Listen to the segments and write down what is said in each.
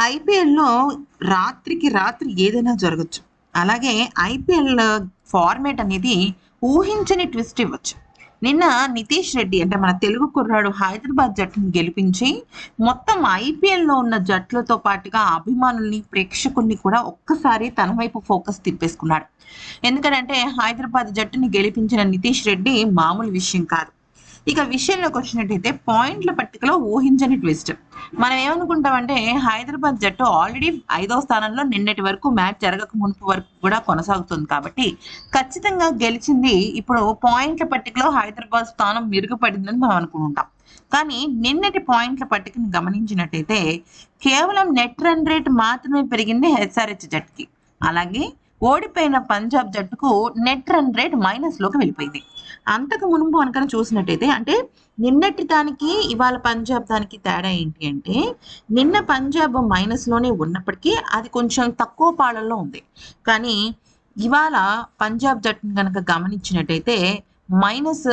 ఐపీఎల్లో రాత్రికి రాత్రి ఏదైనా జరగచ్చు. అలాగే ఐపీఎల్ ఫార్మేట్ అనేది ఊహించని ట్విస్ట్ ఇవ్వచ్చు. నిన్న నితీష్ రెడ్డి అంటే మన తెలుగు కుర్రాడు హైదరాబాద్ జట్టుని గెలిపించి మొత్తం ఐపీఎల్లో ఉన్న జట్లతో పాటుగా అభిమానుల్ని ప్రేక్షకుల్ని కూడా ఒక్కసారి తన వైపు ఫోకస్ తిప్పేసుకున్నాడు. ఎందుకంటే హైదరాబాద్ జట్టుని గెలిపించిన నితీష్ రెడ్డి మామూలు విషయం కాదు. ఇక విషయంలోకి వచ్చినట్టయితే పాయింట్ల పట్టికలో ఊహించని ట్విస్ట్ మనం ఏమనుకుంటామంటే హైదరాబాద్ జట్టు ఆల్రెడీ ఐదో స్థానంలో నిన్నటి వరకు మ్యాచ్ జరగక మునుపు వరకు కూడా కొనసాగుతుంది కాబట్టి ఖచ్చితంగా గెలిచింది. ఇప్పుడు పాయింట్ల పట్టికలో హైదరాబాద్ స్థానం మెరుగుపడిందని మనం అనుకుంటాం. కానీ నిన్నటి పాయింట్ల పట్టికను గమనించినట్టయితే కేవలం నెట్ రన్ రేట్ మాత్రమే పెరిగింది హెచ్ఆర్హెచ్ జట్టుకి. అలాగే ఓడిపోయిన పంజాబ్ జట్టుకు నెట్ రన్ రేట్ మైనస్లోకి వెళ్ళిపోయింది. అంతకు మునుపు కనుక చూసినట్టయితే అంటే నిన్నటి దానికి ఇవాళ పంజాబ్ దానికి తేడా ఏంటి అంటే నిన్న పంజాబ్ మైనస్లోనే ఉన్నప్పటికీ అది కొంచెం తక్కువ పాళల్లో ఉంది. కానీ ఇవాళ పంజాబ్ జట్టును కనుక గమనించినట్టయితే మైనస్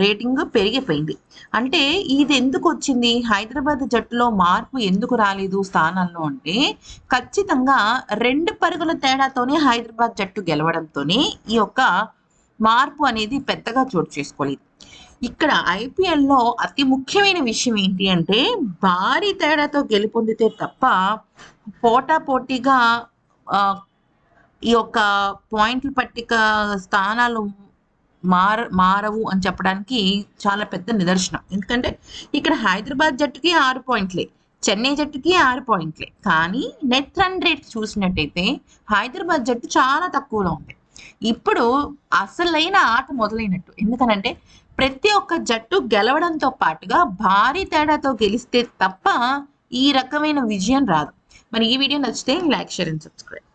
రేటింగ్ పెరిగిపోయింది. అంటే ఇది ఎందుకు వచ్చింది? హైదరాబాద్ జట్టులో మార్పు ఎందుకు రాలేదు స్థానాల్లో అంటే ఖచ్చితంగా రెండు పరుగుల తేడాతోనే హైదరాబాద్ జట్టు గెలవడంతోనే ఈ యొక్క మార్పు అనేది పెద్దగా చోటు చేసుకోలేదు. ఇక్కడ ఐపీఎల్లో అతి ముఖ్యమైన విషయం ఏంటి అంటే భారీ తేడాతో గెలుపొందితే తప్ప పోటా పోటీగా ఈ యొక్క పాయింట్లు పట్టిక స్థానాలు మార మారవు అని చెప్పడానికి చాలా పెద్ద నిదర్శనం. ఎందుకంటే ఇక్కడ హైదరాబాద్ జట్టుకి ఆరు పాయింట్లే చెన్నై జట్టుకి ఆరు పాయింట్లే. కానీ నెట్ రన్ రేట్ చూసినట్టయితే హైదరాబాద్ జట్టు చాలా తక్కువలో ఉంది. ఇప్పుడు అసలైన ఆట మొదలైనట్టు. ఎందుకనంటే ప్రతి ఒక్క జట్టు గెలవడంతో పాటుగా భారీ తేడాతో గెలిస్తే తప్ప ఈ రకమైన విజయం రాదు. మరి ఈ వీడియో నచ్చితే లైక్ షేర్ అండ్ సబ్స్క్రైబ్.